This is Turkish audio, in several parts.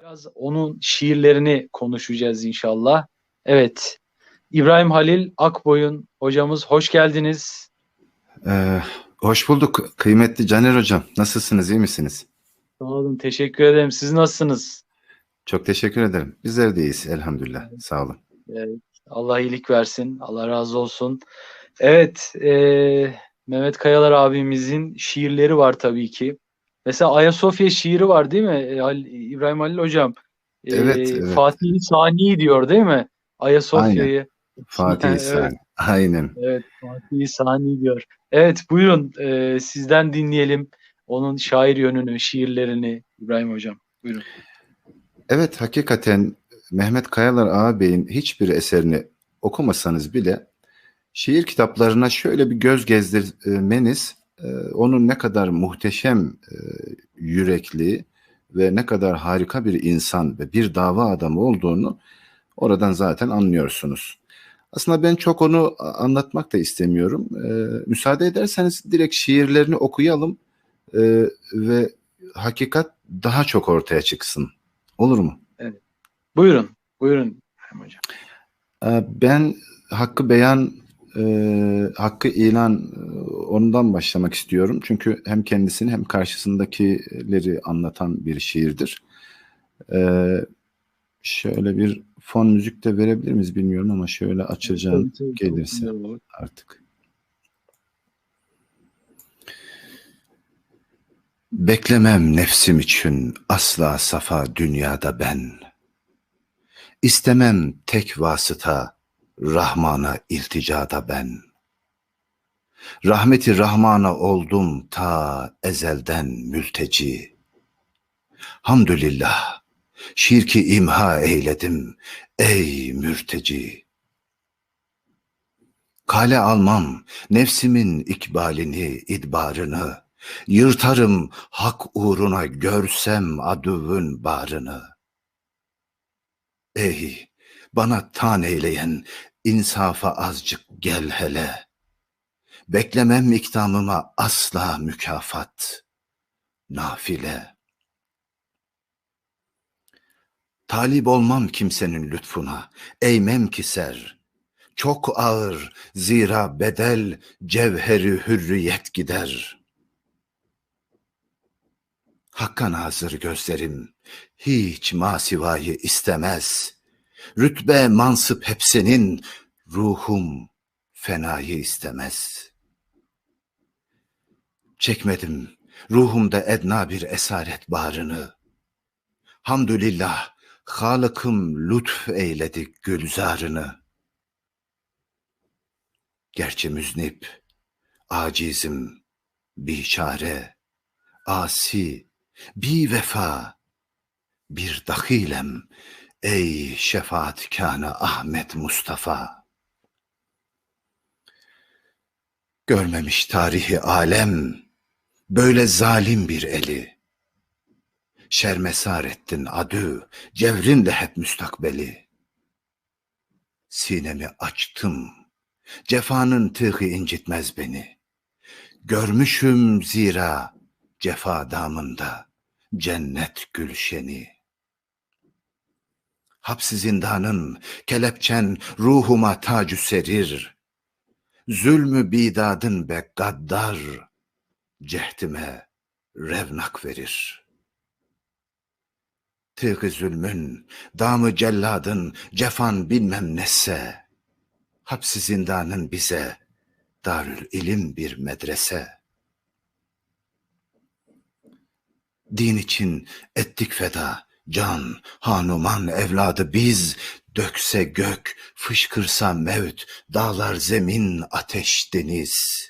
Biraz onun şiirlerini konuşacağız inşallah. Evet. İbrahim Halil Akboyun hocamız hoş geldiniz. Ee, hoş bulduk kıymetli Caner Hocam. Nasılsınız, iyi misiniz? Sağ olun, teşekkür ederim. Siz nasılsınız? Çok teşekkür ederim. Bizler de iyiyiz elhamdülillah. Sağ olun. Evet, Allah iyilik versin. Allah razı olsun. Evet, e, Mehmet Kayalar abimizin şiirleri var tabii ki. Mesela Ayasofya şiiri var değil mi? E, İbrahim Halil hocam. E, Evet, evet. Fatih-i Sani diyor değil mi? Ayasofya'yı. Fatih Evet. İhsan. Aynen. Evet, Fatih Sani diyor. Evet, buyurun e, sizden dinleyelim onun şair yönünü, şiirlerini İbrahim Hocam. Buyurun. Evet hakikaten Mehmet Kayalar ağabeyin hiçbir eserini okumasanız bile şiir kitaplarına şöyle bir göz gezdirmeniz onun ne kadar muhteşem e, yürekli ve ne kadar harika bir insan ve bir dava adamı olduğunu oradan zaten anlıyorsunuz. Aslında ben çok onu anlatmak da istemiyorum. E, müsaade ederseniz direkt şiirlerini okuyalım e, ve hakikat daha çok ortaya çıksın. Olur mu? Buyurun, buyurun İbrahim Hocam. Ee, Ben hakkı beyan, e, hakkı ilan ondan başlamak istiyorum. Çünkü hem kendisini hem karşısındakileri anlatan bir şiirdir. Ee, şöyle bir fon müzik de verebilir miyiz bilmiyorum ama şöyle açacağım gelirse. artık. Beklemem nefsim için asla safa dünyada ben. İstemem tek vasıta Rahman'a ilticada ben. Rahmeti Rahman'a oldum ta ezelden mülteci. Hamdülillah şirki imha eyledim ey mürteci. Kale almam nefsimin ikbalini, idbarını, yırtarım hak uğruna görsem aduvun barını. Ey bana tan eyleyen insafa azıcık gel hele. Beklemem ikdamıma asla mükafat, nafile. Talip olmam kimsenin lütfuna, eğmem ki ser. Çok ağır zira bedel cevheri hürriyet gider. Hakka nazır gözlerim hiç masivayı istemez. Rütbe mansıp hepsinin ruhum fenayı istemez. Çekmedim ruhumda edna bir esaret bağrını. Hamdülillah Halık'ım lütf eyledi gülzarını. Gerçi müznip, acizim, biçare, asi, bi vefa, bir dahilem, ey şefaatkâne Ahmet Mustafa. Görmemiş tarihi alem, böyle zalim bir eli. Şermesar ettin adü, cevrinle hep müstakbeli. Sinemi açtım, cefanın tığı incitmez beni. Görmüşüm zira cefa damında cennet gülşeni. Hapsi zindanın kelepçen ruhuma tacü serir. Zulmü bidadın be gaddar cehdime revnak verir. Tığı zulmün, damı celladın, cefan bilmem nesse. Hapsi zindanın bize darül ilim bir medrese. Din için ettik feda, can, hanuman evladı biz, dökse gök, fışkırsa mevt, dağlar zemin, ateş deniz.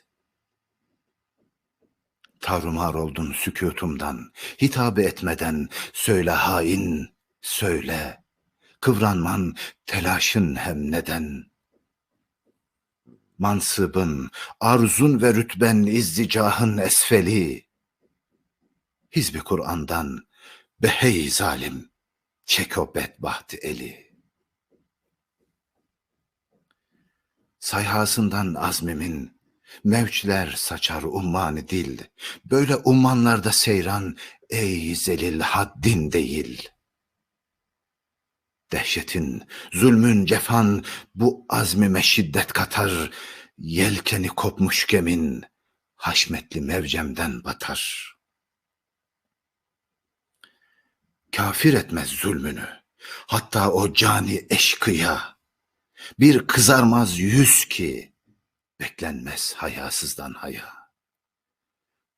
Tarumar oldun sükutumdan, hitabı etmeden, söyle hain, söyle. Kıvranman, telaşın hem neden? Mansıbın, arzun ve rütben izdicahın esfeli. Hizbi Kur'an'dan, behey zalim, çek o bedbaht eli. Sayhasından azmimin, Mevçler saçar ummanı dil, böyle ummanlarda seyran, ey zelil haddin değil. Dehşetin, zulmün, cefan bu azmime şiddet katar. Yelkeni kopmuş gemin haşmetli mevcemden batar. Kafir etmez zulmünü, hatta o cani eşkıya. Bir kızarmaz yüz ki beklenmez hayasızdan haya.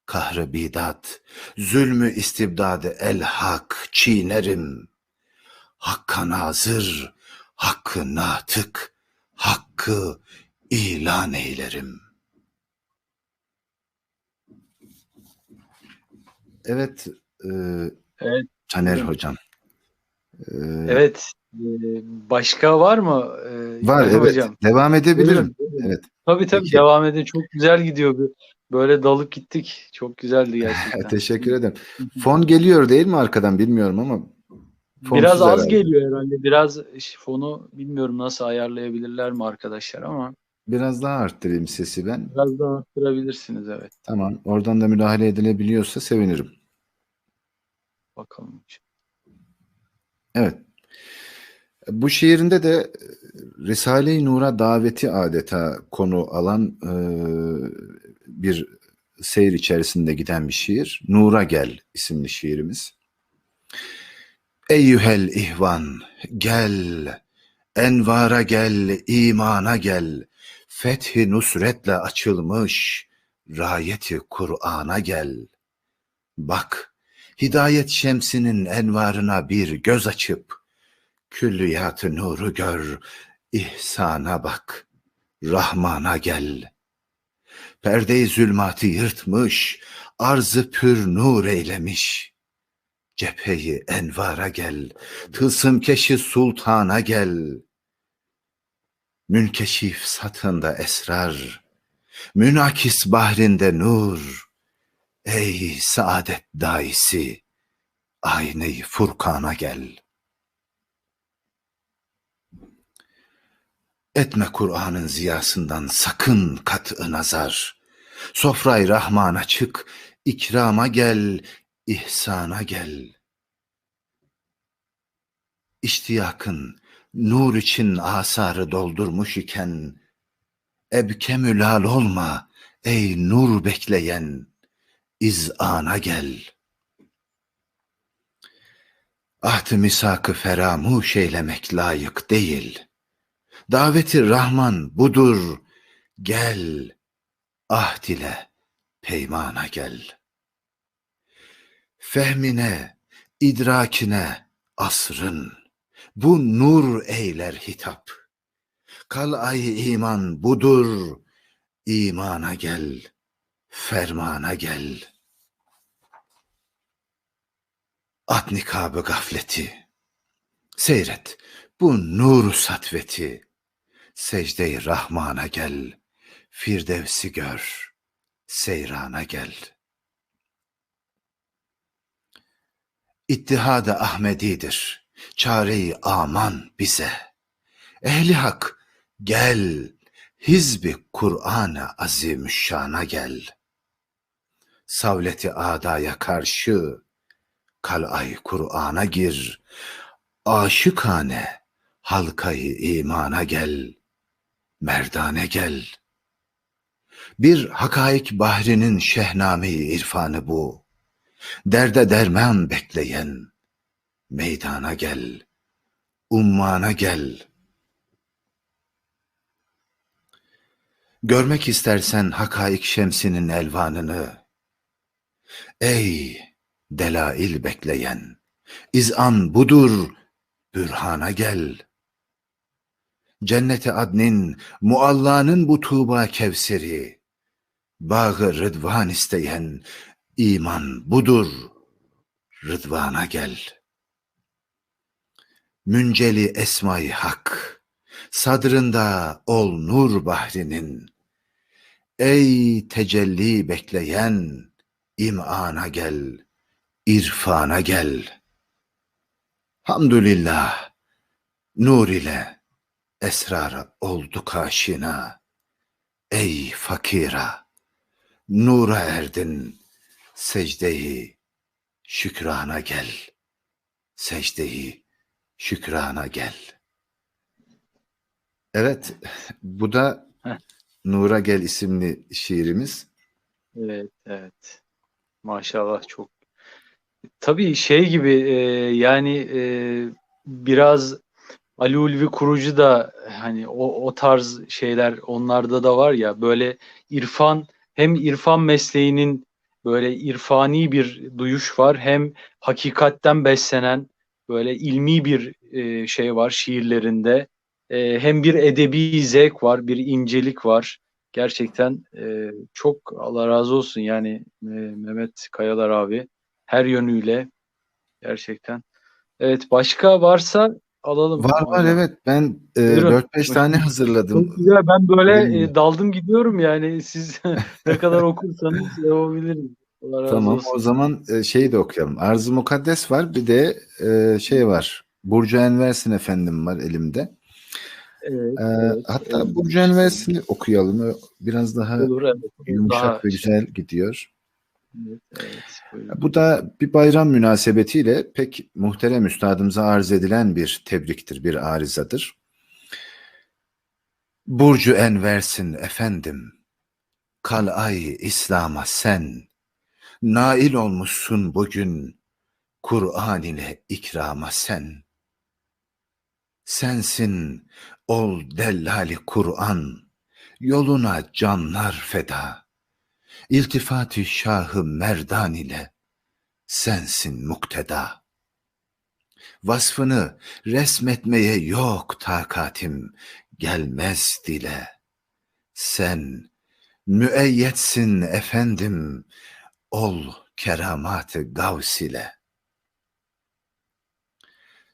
Kahrı bidat, zulmü istibdadı el hak çiğnerim. Hakka nazır, hakkı natık, hakkı ilan eylerim. Evet, e, Evet. Taner hocam. E, Evet. e, Başka var mı? e, var evet. Hocam? Devam edebilirim. Evet. Tabii tabii Peki. devam edin. Çok güzel gidiyor. Böyle dalıp gittik. Çok güzeldi gerçekten. Teşekkür ederim. Fon geliyor değil mi arkadan bilmiyorum ama fonsuz Biraz az herhalde. geliyor herhalde. Biraz fonu bilmiyorum nasıl ayarlayabilirler mi arkadaşlar ama Biraz daha arttırayım sesi ben. biraz daha arttırabilirsiniz evet. Tamam. Oradan da müdahale edilebiliyorsa sevinirim. Bakalım. Evet. Bu şiirinde de e, Risale-i Nur'a daveti adeta konu alan e, bir seyir içerisinde giden bir şiir. Nur'a Gel isimli şiirimiz. Eyyühel ihvan gel, envara gel, imana gel, fethi nusretle açılmış rayeti Kur'an'a gel. Bak, hidayet şemsinin envarına bir göz açıp, külliyatı nuru gör, ihsana bak, Rahman'a gel. Perde-i zulmatı yırtmış, arzı pür nur eylemiş. Cepheyi envara gel, tılsım keşi sultana gel. Münkeşif satında esrar, münakis bahrinde nur. Ey saadet daisi, ayne-i Furkan'a gel. Etme Kur'an'ın ziyasından sakın kat'ı nazar. Sofray Rahman'a çık, ikrama gel, ihsana gel. İştiyakın nur için asarı doldurmuş iken, ebkemülal olma ey nur bekleyen, izana gel. Ahd-ı misakı feramuş eylemek layık değil. Daveti Rahman budur. Gel, ahd ile peymana gel. Fehmine, idrakine asrın, bu nur eyler hitap. Kal'ay iman budur, imana gel, fermana gel. At nikabı gafleti, seyret bu nur satveti, secde-i Rahman'a gel, Firdevsi gör, seyrana gel. İttihad-ı Ahmedidir, çare-i aman bize. Ehli hak gel, hizbi Kur'an-ı Azimüşşan'a gel. Savleti adaya karşı, kal'ay Kur'an'a gir, aşıkane halkayı imana gel, merdane gel. Bir hakaik bahrinin şehname-i irfanı bu. Derde derman bekleyen, meydana gel, ummana gel. Görmek istersen hakaik şemsinin elvanını, ey delail bekleyen, izan budur, bürhana gel. Cenneti adnin, muallanın bu tuğba kevseri, bağı rıdvan isteyen, iman budur, rıdvana gel. Münceli esmai hak, sadrında ol nur bahrinin, ey tecelli bekleyen, imana gel, irfana gel. Hamdülillah, nur ile esrara olduk aşina. Ey fakira, nura erdin, secdeyi şükrana gel. Secdeyi şükrana gel. Evet, bu da. Nura Gel isimli şiirimiz. Evet, evet. Maşallah çok. Tabii şey gibi e, yani e, biraz Ali Ulvi Kurucu da hani o, o tarz şeyler onlarda da var ya böyle irfan hem irfan mesleğinin böyle irfani bir duyuş var hem hakikatten beslenen böyle ilmi bir e, şey var şiirlerinde. E, hem bir edebi zevk var, bir incelik var. Gerçekten e, çok Allah razı olsun yani e, Mehmet Kayalar abi her yönüyle gerçekten. Evet başka varsa alalım. Var var evet ben e, Buyurun. 4-5 tane hazırladım. Çok güzel. Ben böyle e, daldım gidiyorum yani siz ne kadar okursanız yapabilirim. Allah Tamam o zaman e, şeyi de okuyalım. Arz-ı Mukaddes var bir de e, şey var. Burcu Enversin efendim var elimde. Evet, E, evet, hatta evet. Burcu Enversin'i okuyalım. Biraz daha Olur evet. yumuşak Daha ve güzel gidiyor. Evet, evet. Bu da bir bayram münasebetiyle pek muhterem üstadımıza arz edilen bir tebriktir, bir arizadır. Burcu Enversin efendim, kalay İslam'a sen, nail olmuşsun bugün, Kur'an ile ikrama sen. Sensin ol dellali Kur'an, yoluna canlar feda. İltifati şahı merdan ile sensin mukteda. Vasfını resmetmeye yok takatim, gelmez dile. Sen müeyyetsin efendim, ol keramat-ı gavs ile.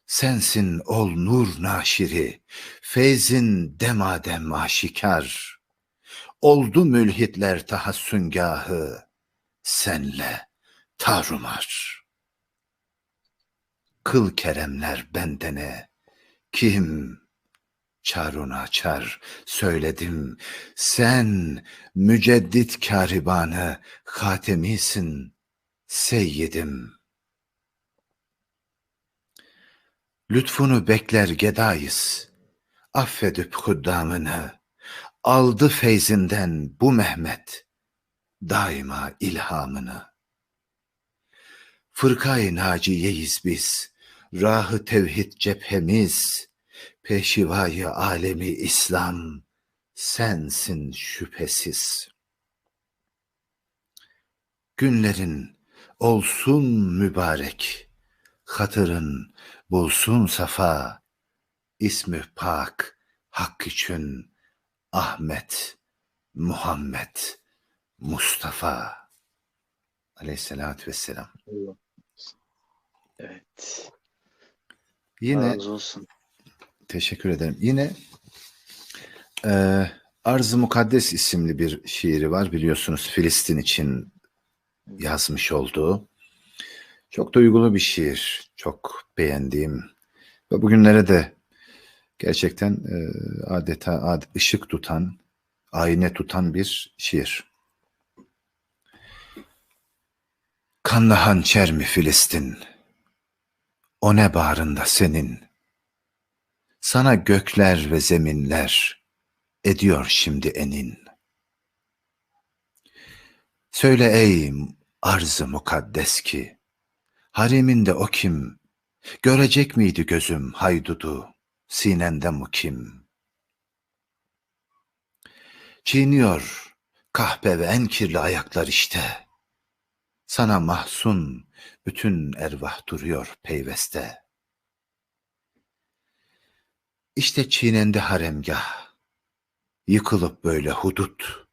Sensin ol nur naşiri, feyzin demadem aşikar. Oldu mülhitler tahassüngahı, senle tarumar. Kıl keremler bendene, kim çaruna çar söyledim. Sen müceddit karibanı, hatemisin seyyidim. Lütfunu bekler gedayız, affedip huddamını. Aldı feyzinden bu Mehmet, daima ilhamını. Fırkay naciyeyiz biz, rahı tevhid cephemiz, peşivayı alemi İslam, sensin şüphesiz. Günlerin olsun mübarek, hatırın bulsun safa, ismi pak, hak için Ahmet, Muhammed, Mustafa. Aleyhissalatü vesselam. Allah. Evet. Yine Razı olsun. teşekkür ederim. Yine e, Arz-ı Mukaddes isimli bir şiiri var biliyorsunuz Filistin için yazmış olduğu. Çok duygulu bir şiir. Çok beğendiğim ve bugünlere de gerçekten e, adeta ad, ışık tutan, ayna tutan bir şiir. Kanlı hançer mi Filistin? O ne bağrında senin? Sana gökler ve zeminler ediyor şimdi enin. Söyle ey arz-ı mukaddes ki, hariminde o kim? Görecek miydi gözüm haydudu, sinende mukim? Çiğniyor kahpe ve en kirli ayaklar işte. Sana mahzun bütün ervah duruyor peyveste. İşte çiğnendi haremgah, yıkılıp böyle hudut.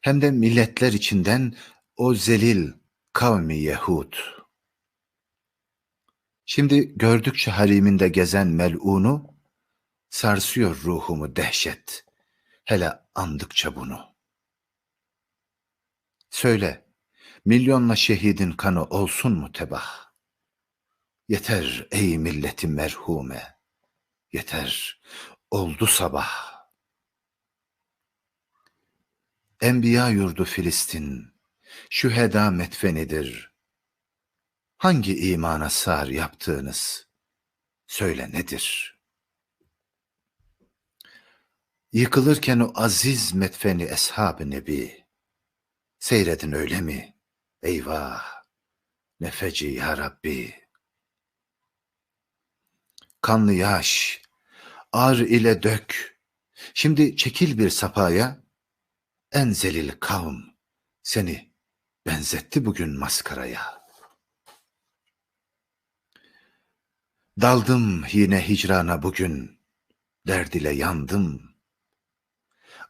Hem de milletler içinden o zelil kavmi Yehud. Şimdi gördükçe hariminde gezen melunu, sarsıyor ruhumu dehşet. Hele andıkça bunu. Söyle, milyonla şehidin kanı olsun mu tebah? Yeter ey milleti merhume, yeter oldu sabah. Enbiya yurdu Filistin, şüheda metfenidir. Hangi imana sar yaptığınız? söyle nedir? Yıkılırken o aziz metfeni eshab-ı nebi, seyredin öyle mi? Eyvah! Nefeci ya Rabbi! Kanlı yaş, ar ile dök, şimdi çekil bir sapaya, en zelil kavm seni benzetti bugün maskaraya. Daldım yine hicrana bugün, derd ile yandım.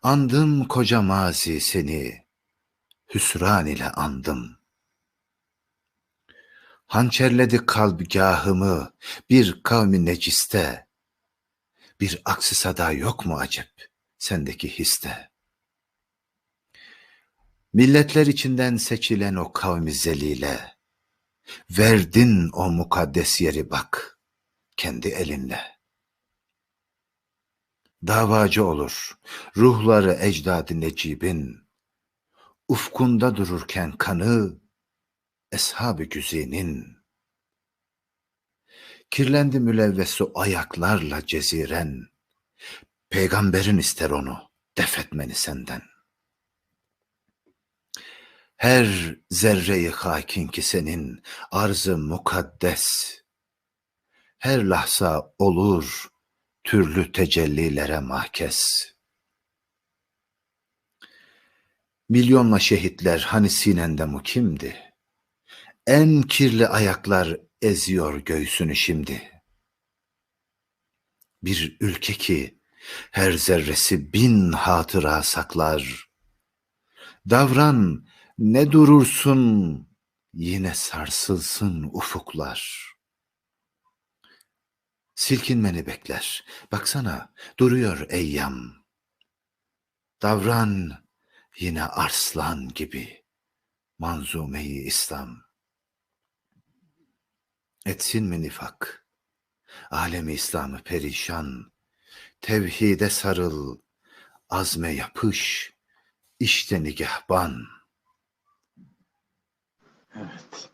Andım koca mazi seni, hüsran ile andım. Hançerledi kalbgahımı bir kavmi neciste. Bir aksi sada yok mu acep sendeki histe? Milletler içinden seçilen o kavmi zelile, verdin o mukaddes yeri bak, kendi elinle. Davacı olur, ruhları ecdadı necibin, ufkunda dururken kanı, eshab-ı güzinin. Kirlendi mülevvesi ayaklarla ceziren, peygamberin ister onu, defetmeni senden. Her zerreyi hakin ki senin arzı mukaddes. Her lahza olur türlü tecellilere mahkes. Milyonla şehitler hani sinende mukimdi. En kirli ayaklar eziyor göğsünü şimdi. Bir ülke ki her zerresi bin hatıra saklar. Davran ne durursun yine sarsılsın ufuklar. Silkinmeni bekler. Baksana duruyor eyyam. Davran yine arslan gibi. Manzumeyi İslam. Etsin mi nifak? Alemi İslam'ı perişan. Tevhide sarıl. Azme yapış. İşte nigahban.'' Evet.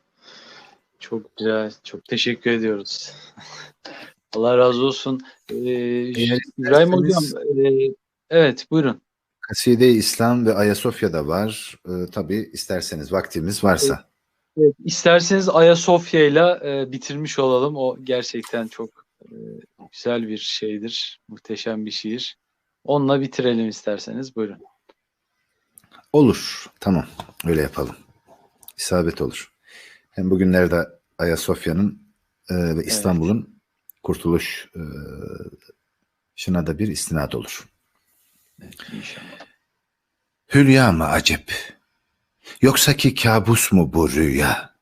Çok güzel. Çok teşekkür ediyoruz. Allah razı olsun. Ee, Eğer İbrahim Hocam, e, evet buyurun. Kaside-i İslam ve Ayasofya'da var. Ee, tabii isterseniz vaktimiz varsa. Evet, isterseniz Ayasofya ile e, bitirmiş olalım. O gerçekten çok e, güzel bir şeydir. Muhteşem bir şiir. Onunla bitirelim isterseniz. Buyurun. Olur. Tamam. Öyle yapalım. İsabet olur. Hem bugünlerde Ayasofya'nın e, ve İstanbul'un kurtuluş e, şuna da bir istinad olur. İnşallah. Hülya mı acep? Yoksa ki kabus mu bu rüya?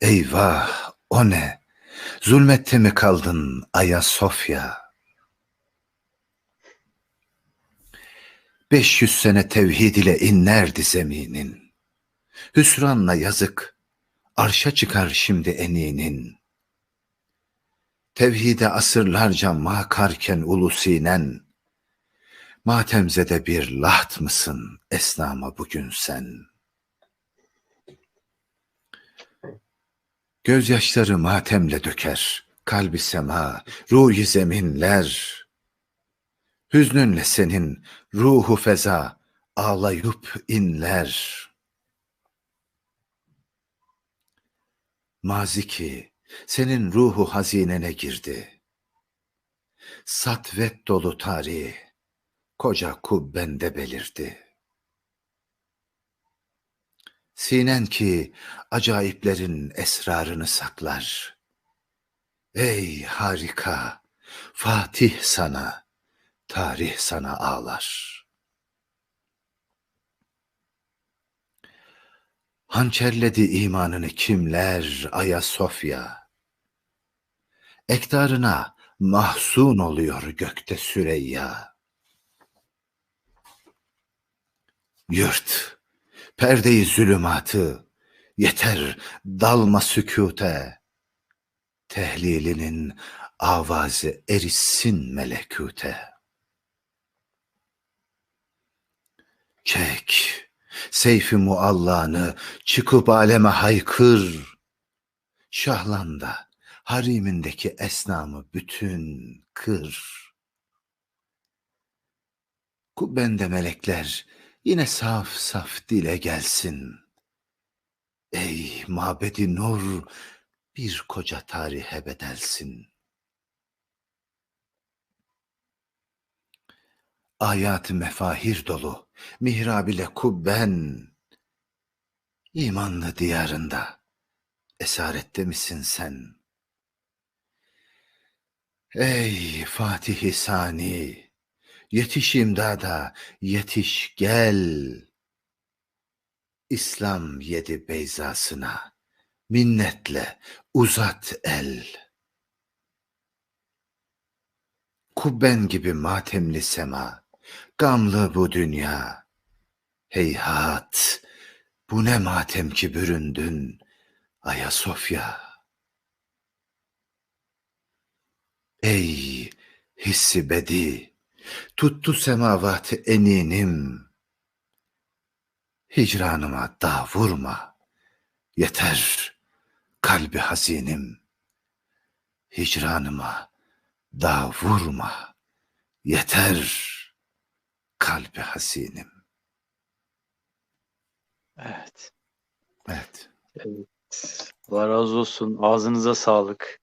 Eyvah o ne? Zulmette mi kaldın Ayasofya? 500 sene tevhid ile inlerdi zeminin. Hüsranla yazık, arşa çıkar şimdi eninin. Tevhide asırlarca makarken ulu sinen, matemzede bir laht mısın esnama bugün sen? Gözyaşları matemle döker, kalbi sema, ruhi zeminler. Hüznünle senin ruhu feza ağlayıp inler. Mazi ki senin ruhu hazinene girdi. Satvet dolu tarih koca kubbende belirdi. Sinen ki acayiplerin esrarını saklar. Ey harika, Fatih sana, tarih sana ağlar. Hançerledi imanını kimler Ayasofya. Ektarına mahzun oluyor gökte Süreyya. Yırt, perdeyi zulümatı, yeter dalma sükute. Tehlilinin avazı erissin melekute. Çek, seyfi muallanı çıkıp aleme haykır. Şahlanda harimindeki esnamı bütün kır. Kubbende melekler yine saf saf dile gelsin. Ey mabedi nur bir koca tarihe bedelsin. Ayat-ı mefahir dolu mihrab ile kubben imanlı diyarında esarette misin sen? Ey Fatih-i Sani yetiş imdada yetiş gel. İslam yedi beyzasına minnetle uzat el. Kubben gibi matemli sema, gamlı bu dünya. Heyhat, bu ne matem ki büründün Ayasofya. Ey hissi bedi, tuttu semavatı eninim. Hicranıma dağ vurma, yeter kalbi hazinim. Hicranıma dağ vurma, yeter kalbi hasinim. Evet. Evet. Allah razı olsun. Ağzınıza sağlık.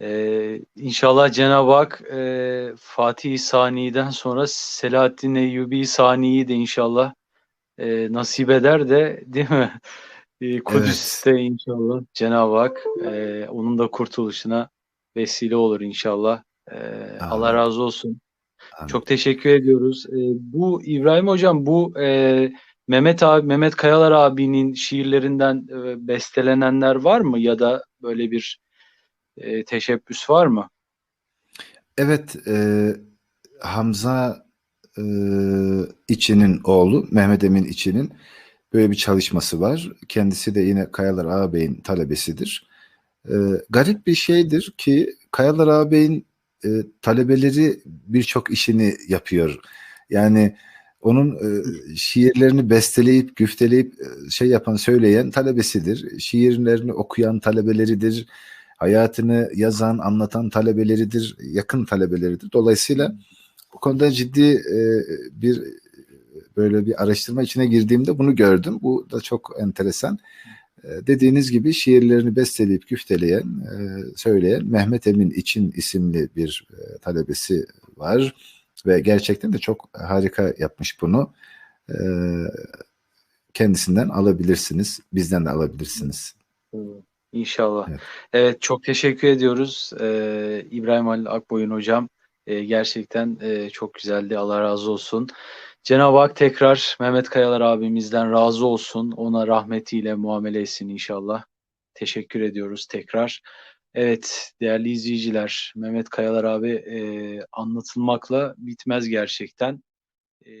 Ee, inşallah Cenab-ı Hak e, Fatih Sani'den sonra Selahaddin Eyyubi Sani'yi de inşallah e, nasip eder de değil mi? E, Kudüs'te inşallah Cenab-ı Hak e, onun da kurtuluşuna vesile olur inşallah. E, Allah razı olsun. Çok teşekkür ediyoruz. E, bu İbrahim Hocam bu e, Mehmet abi Mehmet Kayalar abinin şiirlerinden e, bestelenenler var mı ya da böyle bir e, teşebbüs var mı? Evet, e, Hamza e, İçi'nin oğlu Mehmet Emin İçi'nin böyle bir çalışması var. Kendisi de yine Kayalar ağabey'in talebesidir. E, garip bir şeydir ki Kayalar ağabey'in e, talebeleri birçok işini yapıyor. Yani onun e, şiirlerini besteleyip, güfteleyip e, şey yapan, söyleyen talebesidir. Şiirlerini okuyan talebeleridir. Hayatını yazan, anlatan talebeleridir. Yakın talebeleridir. Dolayısıyla bu konuda ciddi e, bir böyle bir araştırma içine girdiğimde bunu gördüm. Bu da çok enteresan. E, dediğiniz gibi şiirlerini besteleyip güfteleyen, e, söyleyen Mehmet Emin İçin isimli bir e, talebesi var ve gerçekten de çok harika yapmış bunu. E, kendisinden alabilirsiniz, bizden de alabilirsiniz. İnşallah. Evet. Evet, çok teşekkür ediyoruz e, İbrahim Halil Akboyun hocam. Gerçekten çok güzeldi. Allah razı olsun. Cenab-ı Hak tekrar Mehmet Kayalar abimizden razı olsun. Ona rahmetiyle muamele etsin inşallah. Teşekkür ediyoruz tekrar. Evet değerli izleyiciler Mehmet Kayalar abi e, anlatılmakla bitmez gerçekten. E,